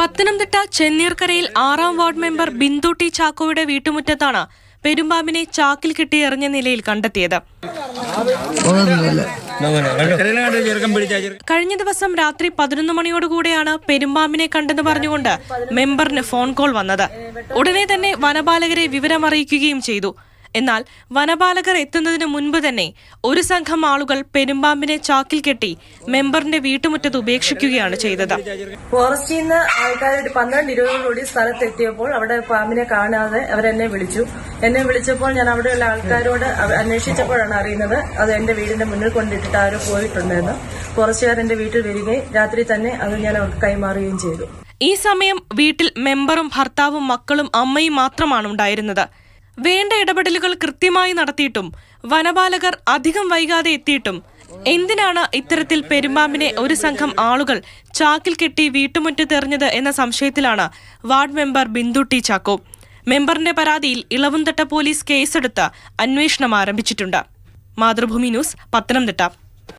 പത്തനംതിട്ട ചെന്നീർക്കരയിൽ ആറാം ward member Bindu T ചാക്കോയുടെ വീട്ടുമുറ്റത്താണ് പെരുമ്പാമ്പിനെ ചാക്കിൽ കിട്ടി എറിഞ്ഞ നിലയിൽ കണ്ടെത്തിയത്. കഴിഞ്ഞ ദിവസം രാത്രി പതിനൊന്ന് മണിയോടുകൂടെയാണ് പെരുമ്പാമ്പിനെ കണ്ടെന്ന് പറഞ്ഞുകൊണ്ട് മെമ്പറിന് ഫോൺ കോൾ വന്നത്. ഉടനെ തന്നെ വനപാലകരെ വിവരമറിയിക്കുകയും ചെയ്തു. എന്നാൽ വനപാലകർ എത്തുന്നതിന് മുൻപ് തന്നെ ഒരു സംഘം ആളുകൾ പെരുമ്പാമ്പിനെ ചാക്കിൽ കെട്ടി മെമ്പറിന്റെ വീട്ടുമുറ്റത്ത് ഉപേക്ഷിക്കുകയാണ് ചെയ്തത്. ഫോറസ്റ്റിൽ നിന്ന് ആൾക്കാർ ഒരു പന്ത്രണ്ട് ഇരുപതോടുകൂടി സ്ഥലത്തെത്തിയപ്പോൾ അവിടെ പാമ്പിനെ കാണാതെ അവരെന്നെ വിളിച്ചു. എന്നെ വിളിച്ചപ്പോൾ ഞാൻ അവിടെയുള്ള ആൾക്കാരോട് അന്വേഷിച്ചപ്പോഴാണ് അറിയുന്നത് അത് എന്റെ വീടിന്റെ മുന്നിൽ കൊണ്ടിട്ടിട്ട് ആരോ പോയിട്ടുണ്ടെന്ന്. ഫോറസ്റ്റുകാർ എന്റെ വീട്ടിൽ വരികയും രാത്രി തന്നെ അത് ഞാൻ അവർക്ക് കൈമാറുകയും ചെയ്തു. ഈ സമയം വീട്ടിൽ മെമ്പറും ഭർത്താവും മക്കളും അമ്മയും മാത്രമാണ് ഉണ്ടായിരുന്നത്. വേണ്ട ഇടപെടലുകൾ കൃത്യമായി നടത്തിയിട്ടും വനപാലകർ അധികം വൈകാതെ എത്തിയിട്ടും എന്തിനാണ് ഇത്തരത്തിൽ പെരുമ്പാമ്പിനെ ഒരു സംഘം ആളുകൾ ചാക്കിൽ കെട്ടി വീട്ടുമുറ്റത്തെറിഞ്ഞത് എന്ന സംശയത്തിലാണ് ward member Bindu T Chacko. മെമ്പറിന്റെ പരാതിയിൽ ഇളവുംതട്ട പോലീസ് കേസെടുത്ത് അന്വേഷണം ആരംഭിച്ചിട്ടുണ്ട്. മാതൃഭൂമി ന്യൂസ് പത്തനംതിട്ട.